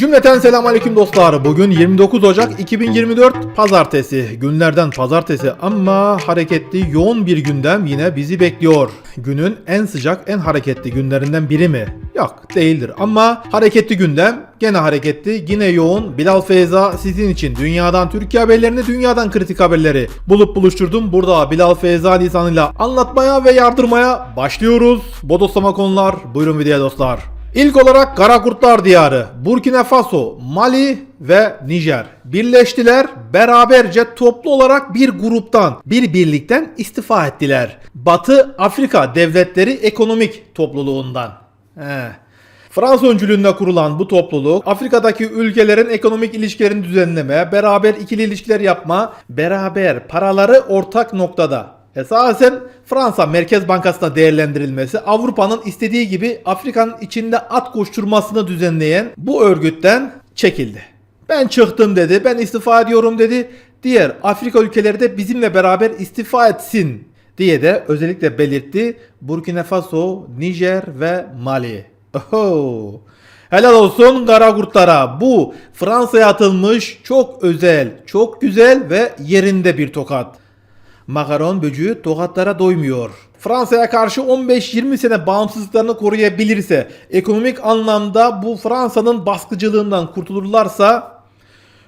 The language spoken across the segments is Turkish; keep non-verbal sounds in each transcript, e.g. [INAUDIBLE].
Cümleten selam aleyküm dostlar. Bugün 29 Ocak 2024 Pazartesi. Günlerden pazartesi ama hareketli yoğun bir gündem yine bizi bekliyor. Günün en sıcak en hareketli günlerinden biri mi? Yok değildir ama hareketli gündem gene hareketli yine yoğun. Bilal Feyza sizin için dünyadan Türkiye haberlerini dünyadan kritik haberleri bulup buluşturdum. Burada Bilal Feyza lisanıyla anlatmaya ve yardırmaya başlıyoruz. Bodoslama konular buyurun videoya dostlar. İlk olarak Kara Kurtlar Diyarı, Burkina Faso, Mali ve Nijer birleştiler. Beraberce toplu olarak bir gruptan, bir birlikten istifa ettiler. Batı Afrika Devletleri Ekonomik Topluluğundan. He. Fransa öncülüğünde kurulan bu topluluk Afrika'daki ülkelerin ekonomik ilişkilerini düzenleme, beraber ikili ilişkiler yapma, beraber paraları ortak noktada Esasen Fransa Merkez Bankası'na değerlendirilmesi Avrupa'nın istediği gibi Afrika'nın içinde at koşturmasını düzenleyen bu örgütten çekildi. Ben çıktım dedi, ben istifa ediyorum dedi. Diğer Afrika ülkeleri de bizimle beraber istifa etsin diye de özellikle belirtti Burkina Faso, Nijer ve Mali. Oho. Helal olsun kara kurtlara. Bu Fransa'ya atılmış çok özel, çok güzel ve yerinde bir tokat. Makaron böcüğü tokatlara doymuyor. Fransa'ya karşı 15-20 sene bağımsızlıklarını koruyabilirse, ekonomik anlamda bu Fransa'nın baskıcılığından kurtulurlarsa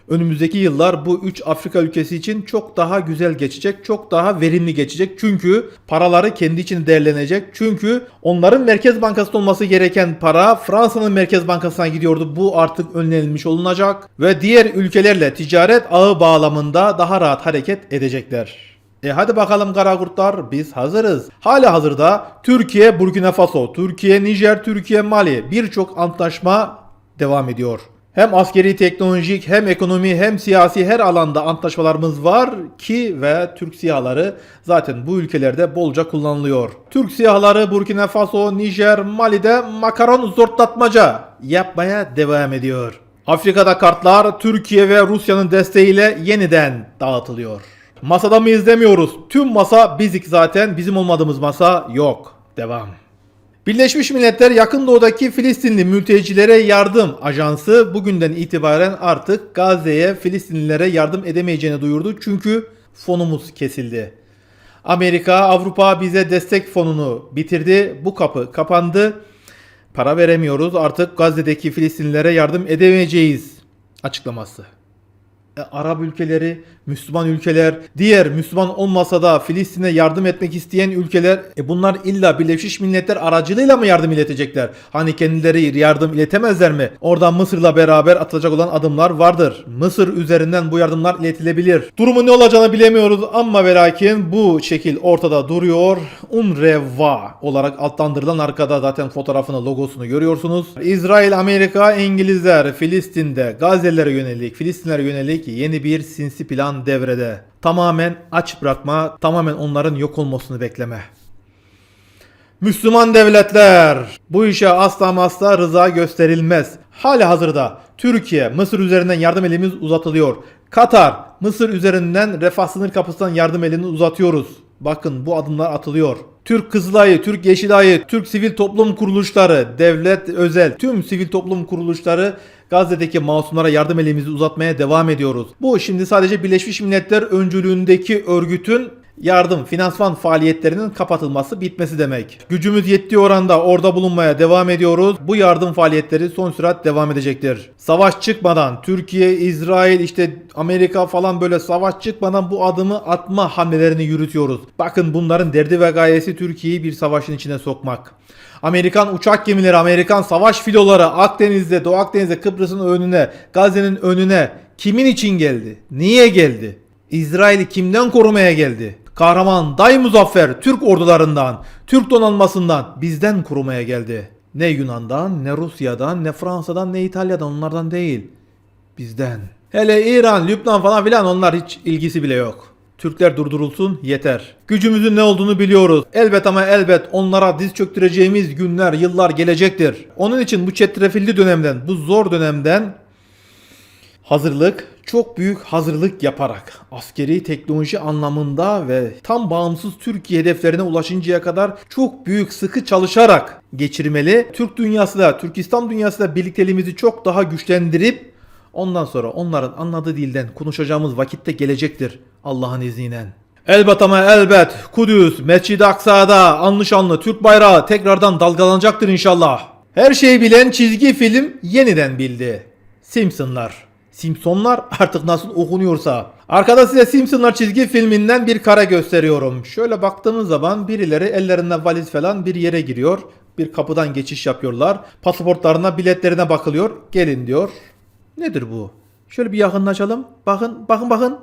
önümüzdeki yıllar bu 3 Afrika ülkesi için çok daha güzel geçecek, çok daha verimli geçecek. Çünkü paraları kendi için değerlenecek. Çünkü onların Merkez Bankası'nda olması gereken para Fransa'nın Merkez Bankası'na gidiyordu. Bu artık önlenilmiş olunacak ve diğer ülkelerle ticaret ağı bağlamında daha rahat hareket edecekler. E hadi bakalım kara kurtlar biz hazırız. Hala hazırda Türkiye, Burkina Faso, Türkiye, Nijer, Türkiye, Mali birçok antlaşma devam ediyor. Hem askeri teknolojik hem ekonomi hem siyasi her alanda antlaşmalarımız var ki ve Türk sihaları zaten bu ülkelerde bolca kullanılıyor. Türk sihaları Burkina Faso, Nijer, Mali'de makaron zortlatmaca yapmaya devam ediyor. Afrika'da kartlar Türkiye ve Rusya'nın desteğiyle yeniden dağıtılıyor. Masada mı izlemiyoruz? Tüm masa bizik zaten. Bizim olmadığımız masa yok. Devam. Birleşmiş Milletler yakın doğudaki Filistinli mültecilere yardım ajansı bugünden itibaren artık Gazze'ye Filistinlilere yardım edemeyeceğini duyurdu. Çünkü fonumuz kesildi. Amerika, Avrupa bize destek fonunu bitirdi. Bu kapı kapandı. Para veremiyoruz. Artık Gazze'deki Filistinlilere yardım edemeyeceğiz açıklaması. E, Arap ülkeleri, Müslüman ülkeler, diğer Müslüman olmasa da Filistin'e yardım etmek isteyen ülkeler e bunlar illa Birleşmiş Milletler aracılığıyla mı yardım iletecekler? Hani kendileri yardım iletemezler mi? Oradan Mısır'la beraber atılacak olan adımlar vardır. Mısır üzerinden bu yardımlar iletilebilir. Durumu ne olacağını bilemiyoruz ama ve lakin bu şekil ortada duruyor. UNRWA olarak adlandırılan arkada zaten fotoğrafını, logosunu görüyorsunuz. İsrail, Amerika, İngilizler Filistin'de Gazze'lilere yönelik, Filistinlere yönelik yeni bir sinsi plan devrede. Tamamen aç bırakma, tamamen onların yok olmasını bekleme. Müslüman devletler bu işe asla asla rıza gösterilmez. Hali hazırda Türkiye, Mısır üzerinden yardım elimiz uzatılıyor. Katar, Mısır üzerinden refah sınır kapısından yardım elini uzatıyoruz. Bakın bu adımlar atılıyor. Türk Kızılayı, Türk Yeşilayı, Türk sivil toplum kuruluşları, devlet, özel, tüm sivil toplum kuruluşları Gazze'deki masumlara yardım elimizi uzatmaya devam ediyoruz. Bu şimdi sadece Birleşmiş Milletler öncülüğündeki örgütün yardım, finansman faaliyetlerinin kapatılması, bitmesi demek. Gücümüz yettiği oranda orada bulunmaya devam ediyoruz. Bu yardım faaliyetleri son sürat devam edecektir. Savaş çıkmadan Türkiye, İsrail, işte Amerika falan böyle savaş çıkmadan bu adımı atma hamlelerini yürütüyoruz. Bakın bunların derdi ve gayesi Türkiye'yi bir savaşın içine sokmak. Amerikan uçak gemileri, Amerikan savaş filoları Akdeniz'de, Doğu Akdeniz'de, Kıbrıs'ın önüne, Gazze'nin önüne kimin için geldi? Niye geldi? İsrail'i kimden korumaya geldi? Kahraman Day Muzaffer Türk ordularından, Türk donanmasından bizden korumaya geldi. Ne Yunan'dan, ne Rusya'dan, ne Fransa'dan, ne İtalya'dan onlardan değil. Bizden. Hele İran, Lübnan falan filan onlar hiç ilgisi bile yok. Türkler durdurulsun yeter. Gücümüzün ne olduğunu biliyoruz. Elbet ama elbet onlara diz çöktüreceğimiz günler, yıllar gelecektir. Onun için bu çetrefilli dönemden, bu zor dönemden hazırlık çok büyük hazırlık yaparak askeri teknoloji anlamında ve tam bağımsız Türkiye hedeflerine ulaşıncaya kadar çok büyük sıkı çalışarak geçirmeli. Türk dünyası da Türkistan dünyası da birlikteliğimizi çok daha güçlendirip ondan sonra onların anladığı dilden konuşacağımız vakitte gelecektir Allah'ın izniyle. Elbet ama elbet Kudüs, Mescid-i Aksa'da anlı Türk bayrağı tekrardan dalgalanacaktır inşallah. Her şeyi bilen çizgi film yeniden bildi. Simpsonlar. Simpsonlar artık nasıl okunuyorsa. Arkada size Simpsonlar çizgi filminden bir kare gösteriyorum. Şöyle baktığımız zaman birileri ellerinde valiz falan bir yere giriyor. Bir kapıdan geçiş yapıyorlar. Pasaportlarına, biletlerine bakılıyor. Gelin diyor. Nedir bu? Şöyle bir yakınlaşalım. Bakın, bakın, bakın.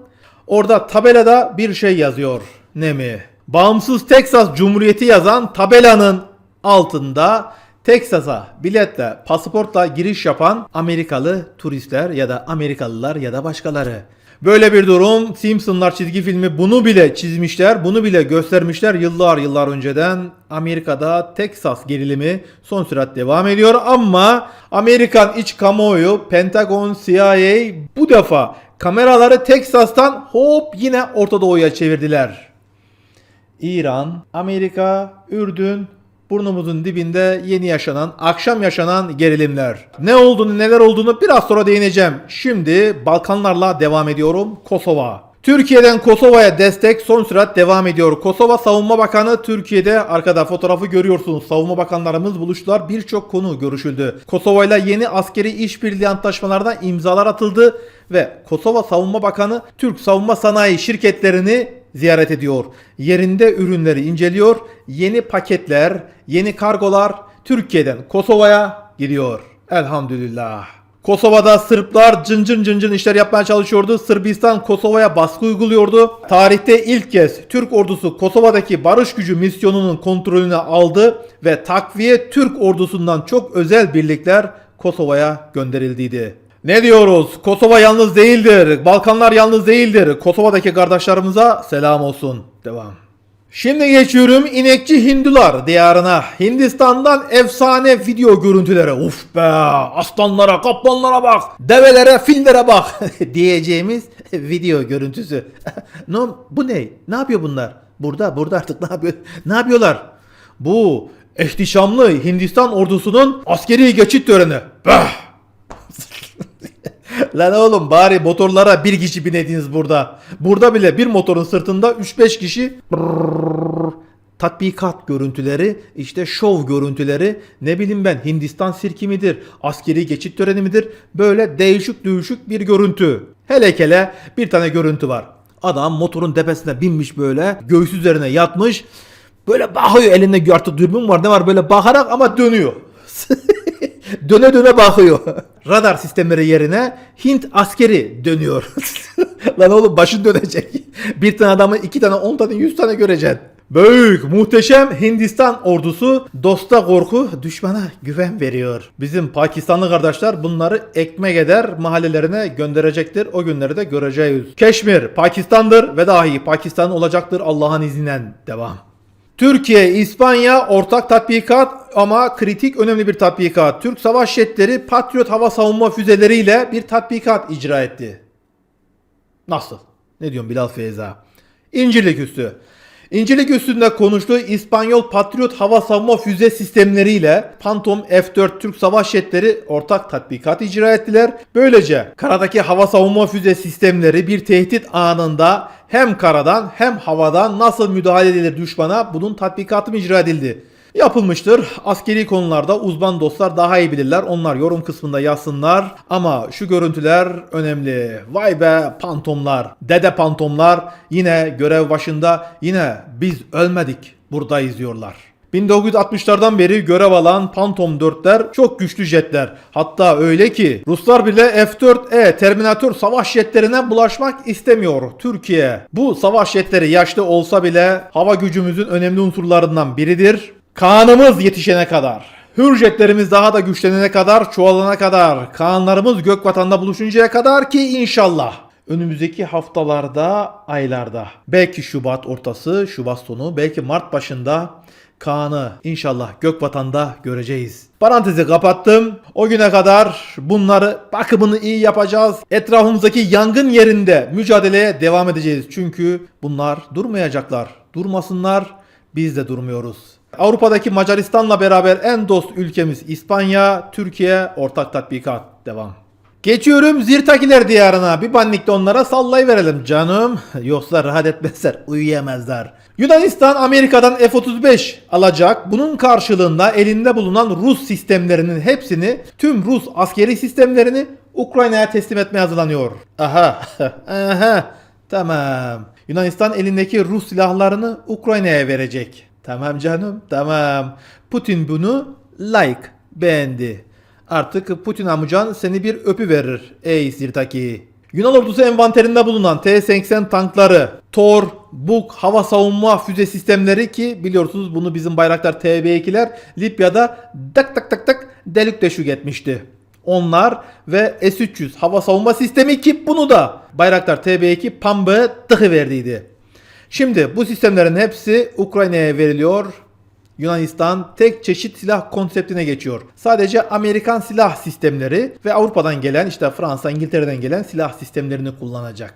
Orada tabelada bir şey yazıyor. Ne mi? Bağımsız Teksas Cumhuriyeti yazan tabelanın altında Teksas'a biletle, pasaportla giriş yapan Amerikalı turistler ya da Amerikalılar ya da başkaları. Böyle bir durum Simpsonlar çizgi filmi bunu bile çizmişler, bunu bile göstermişler yıllar yıllar önceden. Amerika'da Teksas gerilimi son sürat devam ediyor ama Amerikan iç kamuoyu, Pentagon, CIA bu defa kameraları Teksas'tan hop yine Orta Doğu'ya çevirdiler. İran, Amerika, Ürdün, burnumuzun dibinde yeni yaşanan, akşam yaşanan gerilimler. Ne olduğunu, neler olduğunu biraz sonra değineceğim. Şimdi Balkanlarla devam ediyorum. Kosova. Türkiye'den Kosova'ya destek son sürat devam ediyor. Kosova Savunma Bakanı Türkiye'de arkada fotoğrafı görüyorsunuz. Savunma bakanlarımız buluştular. Birçok konu görüşüldü. Kosova ile yeni askeri işbirliği antlaşmalarına imzalar atıldı ve Kosova Savunma Bakanı Türk savunma sanayi şirketlerini ziyaret ediyor. Yerinde ürünleri inceliyor. Yeni paketler, yeni kargolar Türkiye'den Kosova'ya gidiyor. Elhamdülillah. Kosova'da Sırplar cıncın cıncın işler yapmaya çalışıyordu. Sırbistan Kosova'ya baskı uyguluyordu. Tarihte ilk kez Türk ordusu Kosova'daki barış gücü misyonunun kontrolünü aldı ve takviye Türk ordusundan çok özel birlikler Kosova'ya gönderildiydi. Ne diyoruz? Kosova yalnız değildir. Balkanlar yalnız değildir. Kosova'daki kardeşlerimize selam olsun. Devam. Şimdi geçiyorum inekçi Hindular diyarına. Hindistan'dan efsane video görüntülere. Uf be aslanlara, kaplanlara bak. Develere, fillere bak. [LAUGHS] diyeceğimiz video görüntüsü. [LAUGHS] ne, bu ne? Ne yapıyor bunlar? Burada, burada artık ne yapıyor? Ne yapıyorlar? Bu ihtişamlı Hindistan ordusunun askeri geçit töreni. Bah! Lan oğlum bari motorlara bir kişi binediniz burada. Burada bile bir motorun sırtında 3-5 kişi tatbikat görüntüleri, işte şov görüntüleri, ne bileyim ben Hindistan sirki midir, askeri geçit töreni midir? Böyle değişik değişik bir görüntü. Hele kele bir tane görüntü var. Adam motorun tepesine binmiş böyle, göğüs üzerine yatmış. Böyle bakıyor elinde artık dürbün var ne var böyle bakarak ama dönüyor. [LAUGHS] döne döne bakıyor. Radar sistemleri yerine Hint askeri dönüyor. [LAUGHS] Lan oğlum başın dönecek. Bir tane adamı iki tane on tane yüz tane göreceksin. Büyük, muhteşem Hindistan ordusu dosta korku, düşmana güven veriyor. Bizim Pakistanlı kardeşler bunları ekmek eder mahallelerine gönderecektir. O günleri de göreceğiz. Keşmir, Pakistan'dır ve dahi Pakistan olacaktır Allah'ın izniyle. Devam. Türkiye, İspanya ortak tatbikat ama kritik önemli bir tatbikat. Türk savaş jetleri Patriot hava savunma füzeleriyle bir tatbikat icra etti. Nasıl? Ne diyorsun Bilal Feyza? İncirlik üstü. İncirlik üstünde konuştuğu İspanyol Patriot hava savunma füze sistemleriyle Phantom F-4 Türk savaş jetleri ortak tatbikat icra ettiler. Böylece karadaki hava savunma füze sistemleri bir tehdit anında hem karadan hem havadan nasıl müdahale edilir düşmana bunun tatbikatı icra edildi? Yapılmıştır. Askeri konularda uzman dostlar daha iyi bilirler. Onlar yorum kısmında yazsınlar. Ama şu görüntüler önemli. Vay be pantomlar, dede pantomlar yine görev başında yine biz ölmedik buradayız diyorlar. 1960'lardan beri görev alan Phantom 4'ler çok güçlü jetler. Hatta öyle ki Ruslar bile F-4E Terminator savaş jetlerine bulaşmak istemiyor Türkiye. Bu savaş jetleri yaşlı olsa bile hava gücümüzün önemli unsurlarından biridir. Kaan'ımız yetişene kadar. Hürjetlerimiz daha da güçlenene kadar, çoğalana kadar, Kaanlarımız gök vatanda buluşuncaya kadar ki inşallah. Önümüzdeki haftalarda, aylarda, belki Şubat ortası, Şubat sonu, belki Mart başında Kaan'ı inşallah Gökvatan'da göreceğiz. Parantezi kapattım. O güne kadar bunları bakımını iyi yapacağız. Etrafımızdaki yangın yerinde mücadeleye devam edeceğiz. Çünkü bunlar durmayacaklar. Durmasınlar. Biz de durmuyoruz. Avrupa'daki Macaristan'la beraber en dost ülkemiz İspanya, Türkiye ortak tatbikat devam. Geçiyorum Zirtakiler diyarına. Bir bannikte onlara sallayıverelim canım. Yoksa rahat etmezler, uyuyamazlar. Yunanistan Amerika'dan F-35 alacak. Bunun karşılığında elinde bulunan Rus sistemlerinin hepsini, tüm Rus askeri sistemlerini Ukrayna'ya teslim etmeye hazırlanıyor. Aha, [LAUGHS] aha, tamam. Yunanistan elindeki Rus silahlarını Ukrayna'ya verecek. Tamam canım, tamam. Putin bunu like, beğendi. Artık Putin amcan seni bir öpü verir ey Sirtaki. Yunan ordusu envanterinde bulunan T-80 tankları, Tor, Buk hava savunma füze sistemleri ki biliyorsunuz bunu bizim Bayraktar TB2'ler Libya'da tak tak tak tak delik deşük etmişti. Onlar ve S-300 hava savunma sistemi ki bunu da Bayraktar TB2 Pambı tıkı verdiydi. Şimdi bu sistemlerin hepsi Ukrayna'ya veriliyor. Yunanistan tek çeşit silah konseptine geçiyor. Sadece Amerikan silah sistemleri ve Avrupa'dan gelen işte Fransa, İngiltere'den gelen silah sistemlerini kullanacak.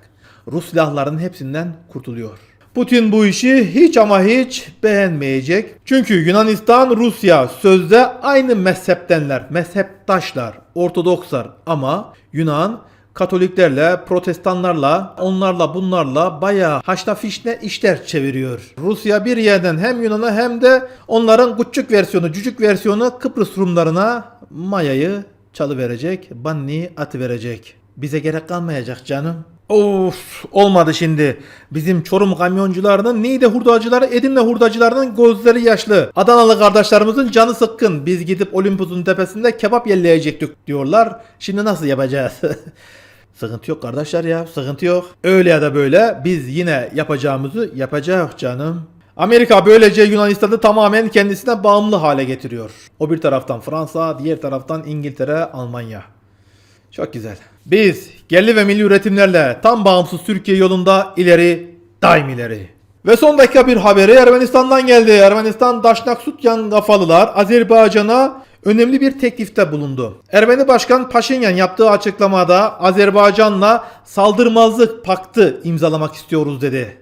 Rus silahlarının hepsinden kurtuluyor. Putin bu işi hiç ama hiç beğenmeyecek. Çünkü Yunanistan, Rusya sözde aynı mezheptenler, mezheptaşlar, Ortodokslar ama Yunan Katoliklerle, protestanlarla, onlarla bunlarla bayağı haşla fişne işler çeviriyor. Rusya bir yerden hem Yunan'a hem de onların küçük versiyonu, cücük versiyonu Kıbrıs Rumlarına mayayı çalıverecek, banni atı verecek. Bize gerek kalmayacak canım. Of olmadı şimdi. Bizim Çorum kamyoncularının Niğde hurdacıları Edirne hurdacılarının gözleri yaşlı. Adanalı kardeşlerimizin canı sıkkın. Biz gidip Olympus'un tepesinde kebap yelleyecektik diyorlar. Şimdi nasıl yapacağız? [LAUGHS] Sıkıntı yok kardeşler ya sıkıntı yok. Öyle ya da böyle biz yine yapacağımızı yapacağız canım. Amerika böylece Yunanistan'ı tamamen kendisine bağımlı hale getiriyor. O bir taraftan Fransa, diğer taraftan İngiltere, Almanya. Çok güzel. Biz yerli ve milli üretimlerle tam bağımsız Türkiye yolunda ileri, daim ileri. Ve son dakika bir haberi Ermenistan'dan geldi. Ermenistan Daşnaksutyan kafalılar Azerbaycan'a önemli bir teklifte bulundu. Ermeni Başkan Paşinyan yaptığı açıklamada Azerbaycan'la saldırmazlık paktı imzalamak istiyoruz dedi.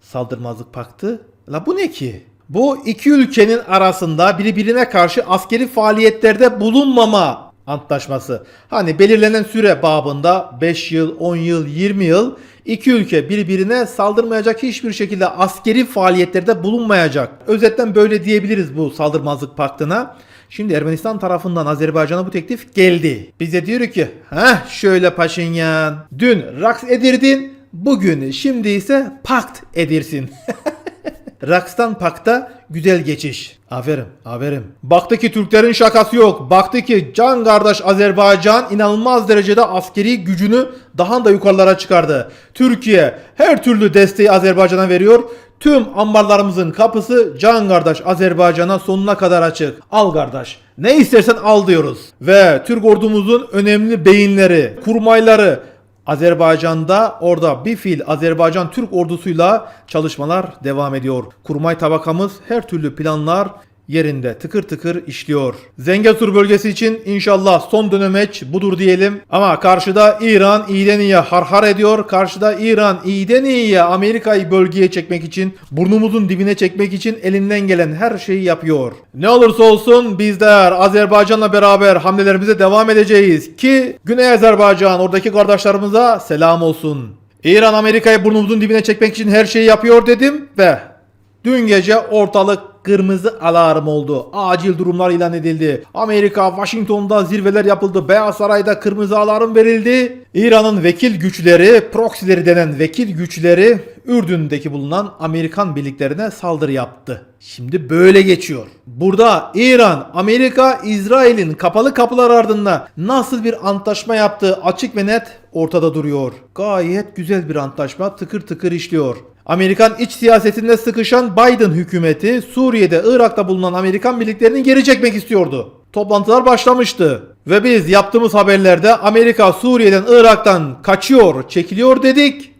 Saldırmazlık paktı? La bu ne ki? Bu iki ülkenin arasında birbirine karşı askeri faaliyetlerde bulunmama antlaşması. Hani belirlenen süre babında 5 yıl, 10 yıl, 20 yıl iki ülke birbirine saldırmayacak hiçbir şekilde askeri faaliyetlerde bulunmayacak. Özetten böyle diyebiliriz bu saldırmazlık paktına. Şimdi Ermenistan tarafından Azerbaycan'a bu teklif geldi. Bize diyor ki, heh şöyle Paşinyan, dün raks edirdin, bugün şimdi ise pakt edirsin. [LAUGHS] Raks'tan Pak'ta güzel geçiş. Aferin, aferin. Baktı ki Türklerin şakası yok. Baktı ki can kardeş Azerbaycan inanılmaz derecede askeri gücünü daha da yukarılara çıkardı. Türkiye her türlü desteği Azerbaycan'a veriyor. Tüm ambarlarımızın kapısı can kardeş Azerbaycan'a sonuna kadar açık. Al kardeş. Ne istersen al diyoruz. Ve Türk ordumuzun önemli beyinleri, kurmayları, Azerbaycan'da orada bir fil Azerbaycan Türk ordusuyla çalışmalar devam ediyor. Kurmay tabakamız her türlü planlar yerinde tıkır tıkır işliyor. Zengezur bölgesi için inşallah son dönemeç budur diyelim. Ama karşıda İran iyiden iyiye harhar ediyor. Karşıda İran iyiden iyiye Amerika'yı bölgeye çekmek için, burnumuzun dibine çekmek için elinden gelen her şeyi yapıyor. Ne olursa olsun bizler Azerbaycan'la beraber hamlelerimize devam edeceğiz ki Güney Azerbaycan oradaki kardeşlerimize selam olsun. İran Amerika'yı burnumuzun dibine çekmek için her şeyi yapıyor dedim ve Dün gece ortalık kırmızı alarm oldu. Acil durumlar ilan edildi. Amerika, Washington'da zirveler yapıldı. Beyaz Saray'da kırmızı alarm verildi. İran'ın vekil güçleri, proxileri denen vekil güçleri Ürdün'deki bulunan Amerikan birliklerine saldırı yaptı. Şimdi böyle geçiyor. Burada İran, Amerika, İsrail'in kapalı kapılar ardında nasıl bir antlaşma yaptığı açık ve net ortada duruyor. Gayet güzel bir antlaşma tıkır tıkır işliyor. Amerikan iç siyasetinde sıkışan Biden hükümeti Suriye'de Irak'ta bulunan Amerikan birliklerini geri çekmek istiyordu. Toplantılar başlamıştı. Ve biz yaptığımız haberlerde Amerika Suriye'den Irak'tan kaçıyor, çekiliyor dedik.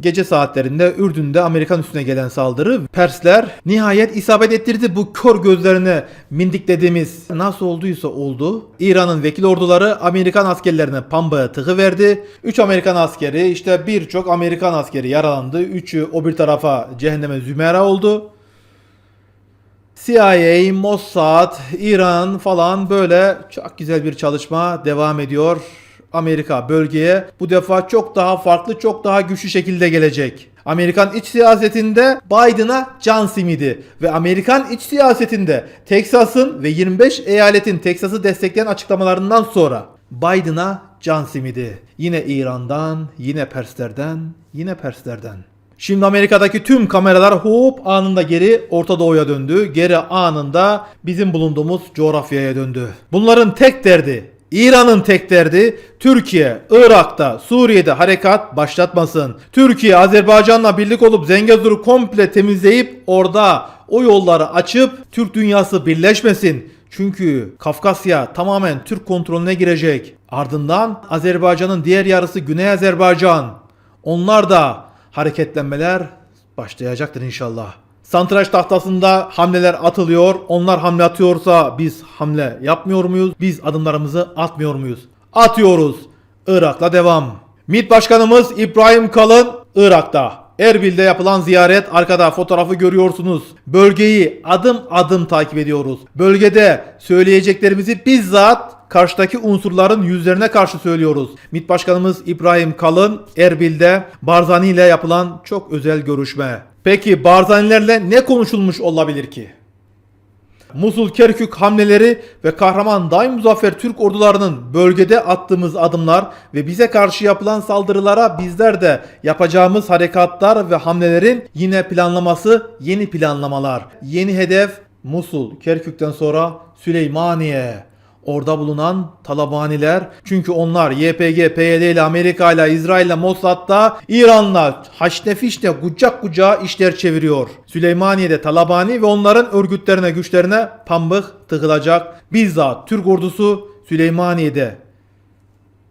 Gece saatlerinde Ürdün'de Amerikan üstüne gelen saldırı Persler nihayet isabet ettirdi bu kör gözlerine mindiklediğimiz nasıl olduysa oldu. İran'ın vekil orduları Amerikan askerlerine pambaya tıkı verdi. 3 Amerikan askeri işte birçok Amerikan askeri yaralandı. 3'ü o bir tarafa cehenneme zümera oldu. CIA, Mossad, İran falan böyle çok güzel bir çalışma devam ediyor. Amerika bölgeye bu defa çok daha farklı, çok daha güçlü şekilde gelecek. Amerikan iç siyasetinde Biden'a can simidi ve Amerikan iç siyasetinde Teksas'ın ve 25 eyaletin Teksas'ı destekleyen açıklamalarından sonra Biden'a can simidi. Yine İran'dan, yine Perslerden, yine Perslerden. Şimdi Amerika'daki tüm kameralar hop anında geri Orta Doğu'ya döndü. Geri anında bizim bulunduğumuz coğrafyaya döndü. Bunların tek derdi İran'ın tek derdi Türkiye, Irak'ta, Suriye'de harekat başlatmasın. Türkiye, Azerbaycan'la birlik olup Zengezur'u komple temizleyip orada o yolları açıp Türk dünyası birleşmesin. Çünkü Kafkasya tamamen Türk kontrolüne girecek. Ardından Azerbaycan'ın diğer yarısı Güney Azerbaycan. Onlar da hareketlenmeler başlayacaktır inşallah. Santraç tahtasında hamleler atılıyor. Onlar hamle atıyorsa biz hamle yapmıyor muyuz? Biz adımlarımızı atmıyor muyuz? Atıyoruz. Irak'la devam. MİT Başkanımız İbrahim Kalın Irak'ta. Erbil'de yapılan ziyaret arkada fotoğrafı görüyorsunuz. Bölgeyi adım adım takip ediyoruz. Bölgede söyleyeceklerimizi bizzat karşıdaki unsurların yüzlerine karşı söylüyoruz. MİT Başkanımız İbrahim Kalın Erbil'de Barzani ile yapılan çok özel görüşme. Peki Barzanilerle ne konuşulmuş olabilir ki? Musul Kerkük hamleleri ve kahraman daim muzaffer Türk ordularının bölgede attığımız adımlar ve bize karşı yapılan saldırılara bizler de yapacağımız harekatlar ve hamlelerin yine planlaması yeni planlamalar. Yeni hedef Musul Kerkük'ten sonra Süleymaniye. Orada bulunan Talabaniler çünkü onlar YPG, PYD ile Amerika ile İsrail ile Mossad'da İran'la haşne fişne kucak kucağa işler çeviriyor. Süleymaniye'de Talabani ve onların örgütlerine güçlerine pambık tıkılacak. Bizzat Türk ordusu Süleymaniye'de.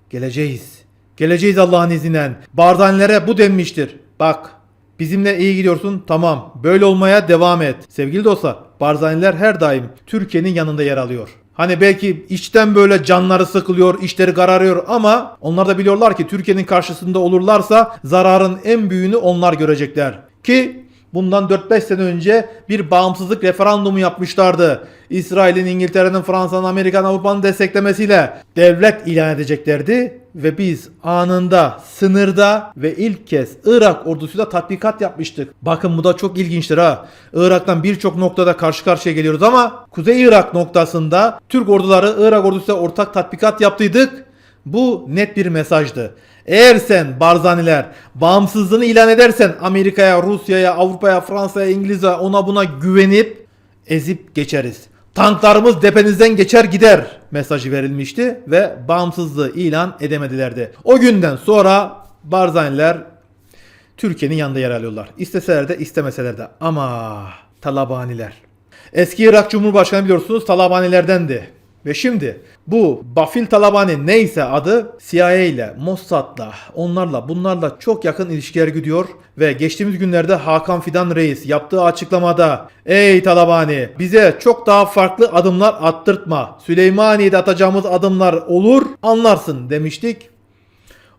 Geleceğiz. Geleceğiz Allah'ın izniyle. Barzanilere bu denmiştir. Bak Bizimle iyi gidiyorsun tamam böyle olmaya devam et. Sevgili dostlar Barzaniler her daim Türkiye'nin yanında yer alıyor. Hani belki içten böyle canları sıkılıyor, işleri kararıyor ama onlar da biliyorlar ki Türkiye'nin karşısında olurlarsa zararın en büyüğünü onlar görecekler. Ki bundan 4-5 sene önce bir bağımsızlık referandumu yapmışlardı. İsrail'in, İngiltere'nin, Fransa'nın, Amerika'nın, Avrupa'nın desteklemesiyle devlet ilan edeceklerdi ve biz anında sınırda ve ilk kez Irak ordusuyla tatbikat yapmıştık. Bakın bu da çok ilginçtir ha. Irak'tan birçok noktada karşı karşıya geliyoruz ama Kuzey Irak noktasında Türk orduları Irak ordusuyla ortak tatbikat yaptıydık. Bu net bir mesajdı. Eğer sen Barzaniler bağımsızlığını ilan edersen Amerika'ya, Rusya'ya, Avrupa'ya, Fransa'ya, İngiliz'e ona buna güvenip ezip geçeriz. Tanklarımız depenizden geçer gider mesajı verilmişti ve bağımsızlığı ilan edemedilerdi. O günden sonra Barzaniler Türkiye'nin yanında yer alıyorlar. İsteseler de istemeseler de ama Talabaniler. Eski Irak Cumhurbaşkanı biliyorsunuz Talabanilerdendi. Ve şimdi bu Bafil Talabani neyse adı CIA ile Mossad'la onlarla bunlarla çok yakın ilişkiler gidiyor ve geçtiğimiz günlerde Hakan Fidan Reis yaptığı açıklamada Ey Talabani bize çok daha farklı adımlar attırtma. Süleymaniye'de atacağımız adımlar olur anlarsın demiştik.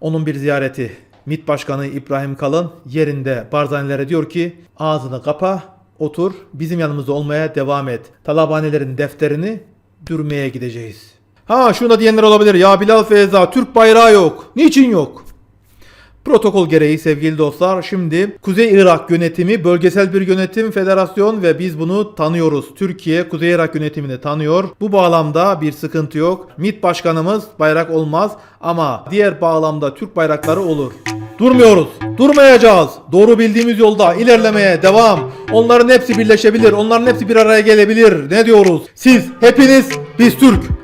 Onun bir ziyareti. MİT Başkanı İbrahim Kalın yerinde Barzanilere diyor ki ağzını kapa otur bizim yanımızda olmaya devam et. Talabanilerin defterini dürmeye gideceğiz. Ha şuna diyenler olabilir. Ya Bilal Feyza Türk bayrağı yok. Niçin yok? Protokol gereği sevgili dostlar şimdi Kuzey Irak yönetimi bölgesel bir yönetim federasyon ve biz bunu tanıyoruz. Türkiye Kuzey Irak yönetimini tanıyor. Bu bağlamda bir sıkıntı yok. MİT başkanımız bayrak olmaz ama diğer bağlamda Türk bayrakları olur. Durmuyoruz. Durmayacağız. Doğru bildiğimiz yolda ilerlemeye devam. Onların hepsi birleşebilir. Onların hepsi bir araya gelebilir. Ne diyoruz? Siz hepiniz biz Türk.